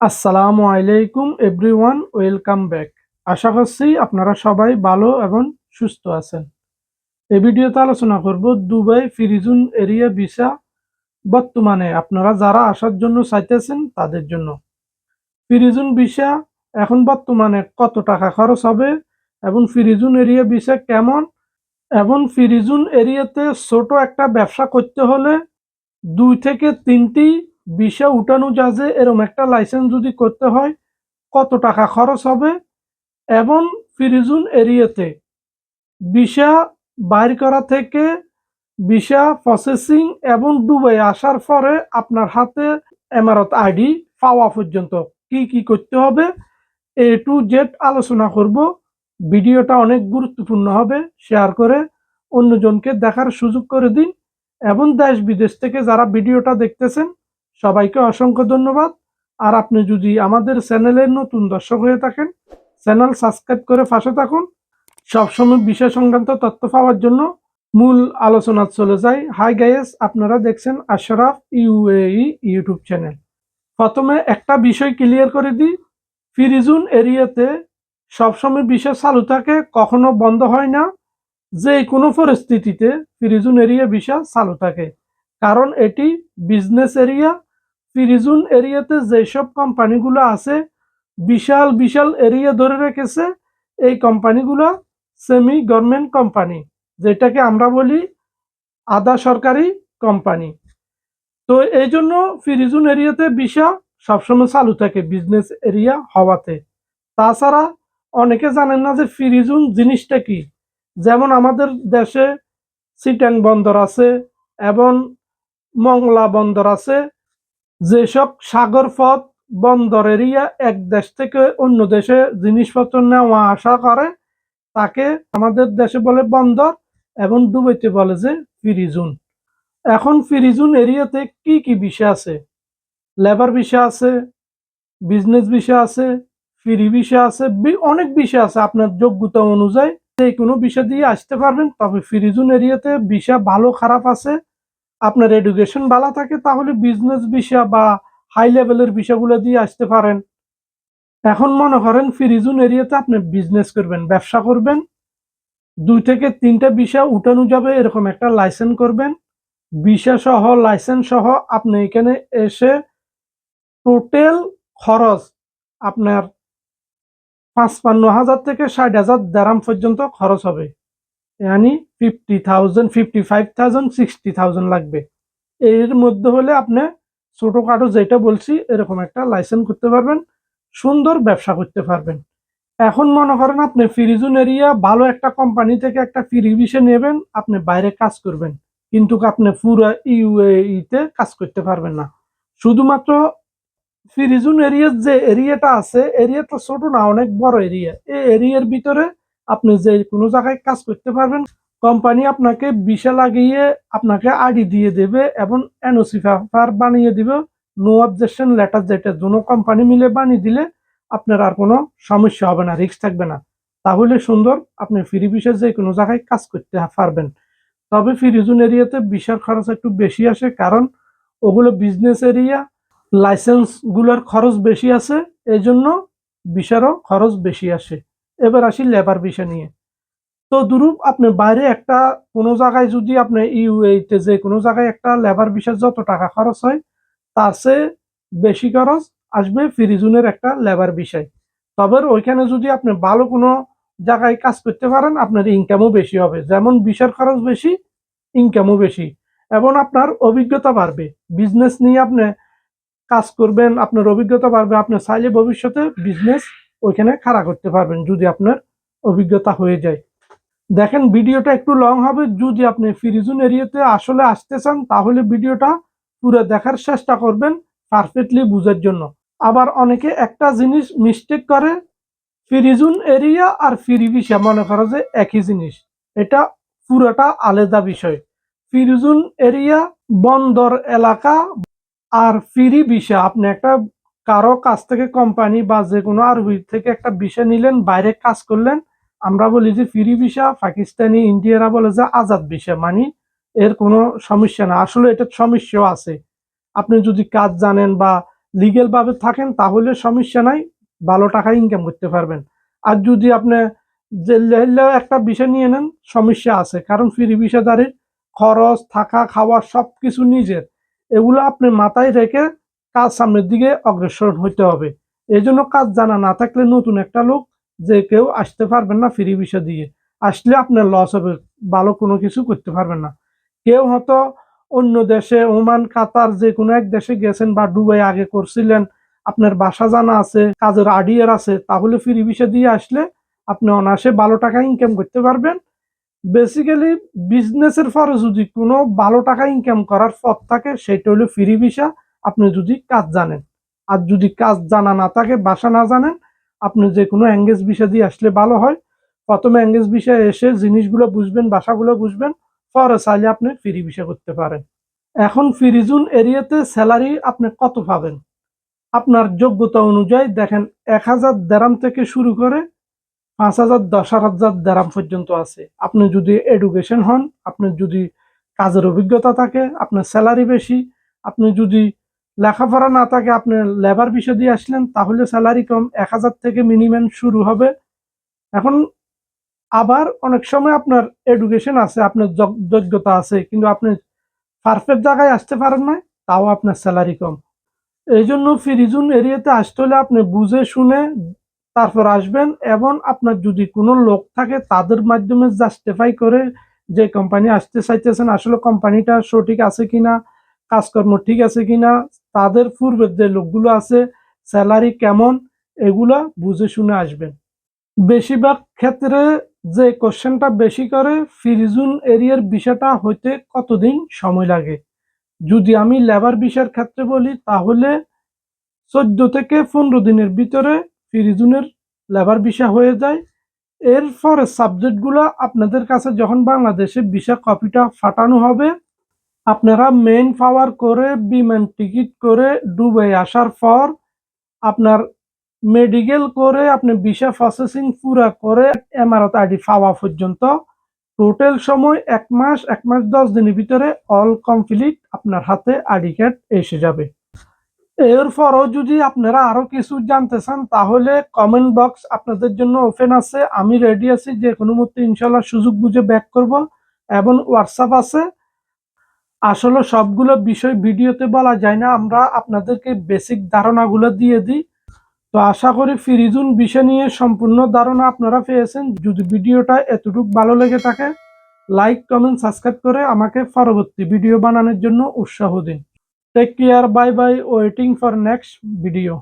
আসসালামু আলাইকুম everyone, welcome back. আশা করছি আপনারা সবাই ভালো এবং সুস্থ আছেন। এই ভিডিওতে আলোচনা করব দুবাই ফিরিজুন এরিয়া ভিসা বর্তমানে। আপনারা যারা আসার জন্য চাইতেছেন তাদের জন্য। ফিরিজুন ভিসা এখন বর্তমানে কত টাকা খরচ হবে এবং ফিরিজুন এরিয়া ভিসা কেমন? এবং ফিরিজুন এরিয়াতে ছোট একটা ব্যবসা করতে হলে দুই থেকে তিনটি ভিসা উঠানো জাহাজে এরম একটা লাইসেন্স যদি করতে হয়, কত টাকা খরচ হবে এবং ফিরিজুন এরিয়াতে ভিসা বাইর করা থেকে ভিসা প্রসেসিং এবং দুবাই আসার পরে আপনার হাতে এমারত আইডি পাওয়া পর্যন্ত কি কি করতে হবে, এ টু জেড আলোচনা করব। ভিডিওটা অনেক গুরুত্বপূর্ণ হবে, শেয়ার করে অন্যজনকে দেখার সুযোগ করে দিন এবং দেশ বিদেশ থেকে যারা ভিডিওটা দেখতেছেন সবাইকে অসংখ্য ধন্যবাদ। আর আপনি যদি আমাদের চ্যানেলের নতুন দর্শক হয়ে থাকেন, চ্যানেল সাবস্ক্রাইব করে পাশে থাকুন। সবসময় বিষয় সংক্রান্ত তথ্য পাওয়ার জন্য মূল আলোচনা চলে যাই হাই গাইস আপনারা দেখছেন আশরাফ ইউএই ইউটিউব চ্যানেল প্রথমে একটা বিষয় ক্লিয়ার করে দিই। ফিরিজুন এরিয়াতে সবসময় বিষয় চালু থাকে, কখনো বন্ধ হয় না। যে কোনো পরিস্থিতিতে ফিরিজুন এরিয়া ভিসা চালু থাকে। কারণ এটি বিজনেস এরিয়া ফিরিজুন এরিয়াতে যেসব কোম্পানিগুলো আছে, বিশাল বিশাল এরিয়া ধরে রেখেছে, এই কোম্পানিগুলো সেমি গভর্নমেন্ট কোম্পানি যেটাকে আমরা বলি আধা সরকারি কোম্পানি তো এই জন্য ফিরিজুন এরিয়াতে ভিসা সবসময় চালু থাকে বিজনেস এরিয়া হওয়াতে। তাছাড়া অনেকে জানেন না যে ফিরিজুন জিনিসটা কি? যেমন আমাদের দেশে সিটাং বন্দর আছে এবং মংলা বন্দর আছে যেসব সাগর পথ বন্দর এরিয়া এক দেশ থেকে অন্য দেশে জিনিসপত্র নেওয়া আসা করে, তাকে আমাদের দেশে বলে বন্দর এবং দুবাইতে বলে যে ফিরিজুন। এখন ফিরিজুন এরিয়াতে কি কি বিষয় আছে? লেবার বিষয় আছে, বিজনেস বিষয় আছে, ফ্রি বিষয় আছে অনেক বিষয় আছে আপনার যোগ্যতা অনুযায়ী। যে কোনো বিষয় দিয়ে আসতে পারবেন, তবে ফিরিজুন এরিয়াতে বিষয় ভালো খারাপ আছে। আপনার এডুকেশন ভালো থাকে, তাহলে বিজনেস বিষয় বা হাই লেভেলের বিষয়গুলো দিয়ে আসতে পারেন। এখন মনে করেন ফিরিজুন এরিয়াতে আপনি বিজনেস করবেন, ব্যবসা করবেন, দুই থেকে তিনটা বিষয় উঠানো যাবে, এরকম একটা লাইসেন্স করবেন। বিষা সহ লাইসেন্স সহ আপনি এখানে এসে টোটাল খরচ আপনার পাঁচপান্ন হাজার থেকে ষাট হাজার দেরাম পর্যন্ত খরচ হবে। ইয়ানি fifty thousand fifty five thousand sixty thousand লাগবে। এর মধ্যে হলে আপনি ছোটোখাটো যেটা বলছি, এরকম একটা লাইসেন্স করতে পারবেন, সুন্দর ব্যবসা করতে পারবেন। এখন মনে করেন আপনি ফিরিজুন এরিয়া, ভালো একটা কোম্পানি থেকে একটা ফ্রি বিষয় নেবেন, আপনি বাইরে কাজ করবেন। কিন্তু আপনি পুরো ইউএইতে কাজ করতে পারবেন না। শুধুমাত্র ফিরিজুন এরিয়ার যে এরিয়াটা আছে, এরিয়াটা ছোট না, অনেক বড় এরিয়া। এই এরিয়ার ভিতরে আপনি যে কোনো জায়গায় কাজ করতে পারবেন কোম্পানি আপনাকে বিশা লাগিয়ে আপনাকে আইডি দিয়ে দেবে এবং এনওসি পেপার বানিয়ে দিবে। নো অবজেকশন লেটার যেটা দুনো কোম্পানি মিলে বানিয়ে দিলে আপনার আর কোনো সমস্যা হবে না রিস্ক থাকবে না। তাহলে সুন্দর, আপনি ফ্রি বিশে যে কোনো জায়গায় কাজ করতে পারবেন। তবে ফ্রি ফিরিজুন এরিয়াতে বিশার খরচ একটু বেশি আসে কারণ ওগুলো বিজনেস এরিয়া লাইসেন্সগুলোর খরচ বেশি আছে এই জন্য ভিসারও খরচ বেশি আসে। এবার আসি লেবার ভিসা নিয়ে। তো দুরূপ, আপনি বাইরে একটা, কোনো জায়গায় যদি আপনি ইউএইতে যে কোনো জায়গায় একটা লেবার ভিসার যত টাকা খরচ হয়, তার চেয়ে বেশি খরচ আসবে ফিরিজুনের একটা লেবার বিষয়। তবে ওইখানে যদি আপনি ভালো কোনো জায়গায় কাজ করতে পারেন, আপনার ইনকামও বেশি হবে। যেমন ভিসার খরচ বেশি ইনকামও বেশি। এবং আপনার অভিজ্ঞতা বাড়বে। বিজনেস নিয়ে আপনি কাজ করবেন, আপনার অভিজ্ঞতা বাড়বে আপনি চাইলে ভবিষ্যতে বিজনেস ওইখানে খাড়া করতে পারবেন যদি আপনার অভিজ্ঞতা হয়ে যায়। দেখেন, ভিডিওটা একটু লং হবে। যদি আপনি ফিরিজুন এরিয়াতে আসলে আসতে চান, তাহলে ভিডিওটা পুরো দেখার চেষ্টা করবেন পারফেক্টলি বুঝার জন্য। আবার অনেকে একটা জিনিস মিস্টেক করে ফিরিজুন এরিয়া আর ফিরি ভিসা মনে করো যে একই জিনিস। এটা পুরোটা আলাদা বিষয়। ফিরিজুন এরিয়া বন্দর এলাকা আর ফ্রি ভিসা আপনি একটা কারও কাছ থেকে কোম্পানি বা যে কোনো আরবি থেকে একটা ভিসা নিলেন, বাইরে কাজ করলেন, আমরা বলি যে ফ্রি ভিসা, পাকিস্তানি, ইন্ডিয়ারা বলে যে আজাদ ভিসা মানে এর কোনো সমস্যা না। আসলে এটার সমস্যাও আছে। আপনি যদি কাজ জানেন বা লিগেল ভাবে থাকেন, তাহলে সমস্যা নাই, ভালো টাকা ইনকাম করতে পারবেন। আর যদি আপনি লেহলেও একটা বিষয় নিয়ে নেন, সমস্যা আছে। কারণ ফ্রি বিষয়দারির খরচ, থাকা, খাওয়া সব কিছু নিজের। এগুলো আপনি মাথায় রেখে কাজ সামনের দিকে অগ্রসর হতে হবে। এই জন্য কাজ জানা না থাকলে নতুন একটা লোক যে কেউ আসতে পারবেন না ফ্রি বিষয় দিয়ে। আসলে আপনার লস হবে, ভালো কোনো কিছু করতে পারবেন না। কেউ হয়তো অন্য দেশে, ওমান, কাতার যে কোনো এক দেশে গেছেন বা দুবাই আগে করছিলেন, আপনার বাসা জানা আছে, কাজের আডিয়ার আছে, তাহলে ফ্রি ভিসা দিয়ে আসলে আপনি অনায়াসে ভালো টাকা ইনকাম করতে পারবেন। বেসিক্যালি বিজনেসের পরে যদি কোনো ভালো টাকা ইনকাম করার পথ থাকে, সেটা হলো ফ্রি ভিসা আপনি যদি কাজ জানেন। আর যদি কাজ জানা না থাকে, বাসা না জানেন, আপনি যে কোনো অ্যাঙ্গেজ ভিসা দিয়ে আসলে ভালো হয়। প্রথমে অ্যাঙ্গেজ ভিসা এসে জিনিসগুলো বুঝবেন, বাসাগুলো বুঝবেন, পরে চাইলে আপনি ফ্রি ভিসা করতে পারেন। এখন ফ্রিজুন এরিয়াতে স্যালারি আপনি কত পাবেন? আপনার যোগ্যতা অনুযায়ী দেখেন, এক হাজার দেরাম থেকে শুরু করে পাঁচ হাজার, দশ হাজার দেরাম পর্যন্ত আছে। আপনি যদি এডুকেশন হন, আপনি যদি কাজের অভিজ্ঞতা থাকে, আপনার স্যালারি বেশি, আপনি যদি লেখাপড়া না থাকে, আপনি লেবার বিষয় দিয়ে আসলেন, তাহলে স্যালারি কম, এক হাজার থেকে মিনিমাম শুরু হবে। এখন আবার অনেক সময় আপনার এডুকেশন আছে, আপনার যোগ- যোগ্যতা আছে, কিন্তু আপনি পারফেক্ট জায়গায় আসতে পারেন না তাও আপনার স্যালারি কম। এই জন্য ফিরিজুন এরিয়াতে আসতে হলে আপনি বুঝে শুনে তারপর আসবেন, এবং আপনার যদি কোনো লোক থাকে, তাদের মাধ্যমে জাস্টিফাই করে যে কোম্পানি আসতে চাইতেছেন, আসলে কোম্পানিটা সঠিক আছে কিনা, কাজকর্ম ঠিক আছে কিনা তাদের পূর্বের যে লোকগুলো আছে স্যালারি কেমন, এগুলা বুঝে শুনে আসবেন। বেশিরভাগ ক্ষেত্রে যে কোশ্চেনটা বেশি করে ফিরিজুন এরিয়ার বিষয়টা হইতে কতদিন সময় লাগে? যদি আমি লেবার বিষয়ের ক্ষেত্রে বলি, তাহলে চোদ্দ থেকে পনেরো দিনের ভিতরে ফিরিজুনের লেবার ভিসা হয়ে যায়। এরপরে সাবজেক্টগুলো আপনাদের কাছে যখন বাংলাদেশে ভিসা কপিটা ফাটানো হবে আপনারা মেন পাওয়ার করে বিমান টিকিট করে দুবাই আসার পর আপনার মেডিকেল করে আপনি ভিসা প্রসেসিং পুরা করে এমারত আইডি পাওয়া পর্যন্ত টোটাল সময় এক মাস এক মাস দশ দিনের ভিতরে অল কমপ্লিট আপনার হাতে আইডি কার্ড এসে যাবে। এরপরও যদি আপনারা আরও কিছু জানতে চান, তাহলে কমেন্ট বক্স আপনাদের জন্য ওপেন আছে। আমি রেডি আছি যে কোনো মুহূর্তে ইনশাল্লাহ সুযোগ বুঝে ব্যাক করব। এবং হোয়াটসঅ্যাপ আছে আসলে সবগুলো বিষয় ভিডিওতে বলা যায় না, আমরা আপনাদেরকে বেসিক ধারণাগুলো দিয়ে দিই। তো আশা করি ফিরিজুন বিষয় নিয়ে সম্পূর্ণ ধারণা আপনারা পেয়েছেন। যদি ভিডিওটা এতটুকু ভালো লেগে থাকে লাইক কমেন্ট সাবস্ক্রাইব করে আমাকে পরবর্তী ভিডিও বানানোর জন্য উৎসাহ দিন। Take care bye bye waiting for next video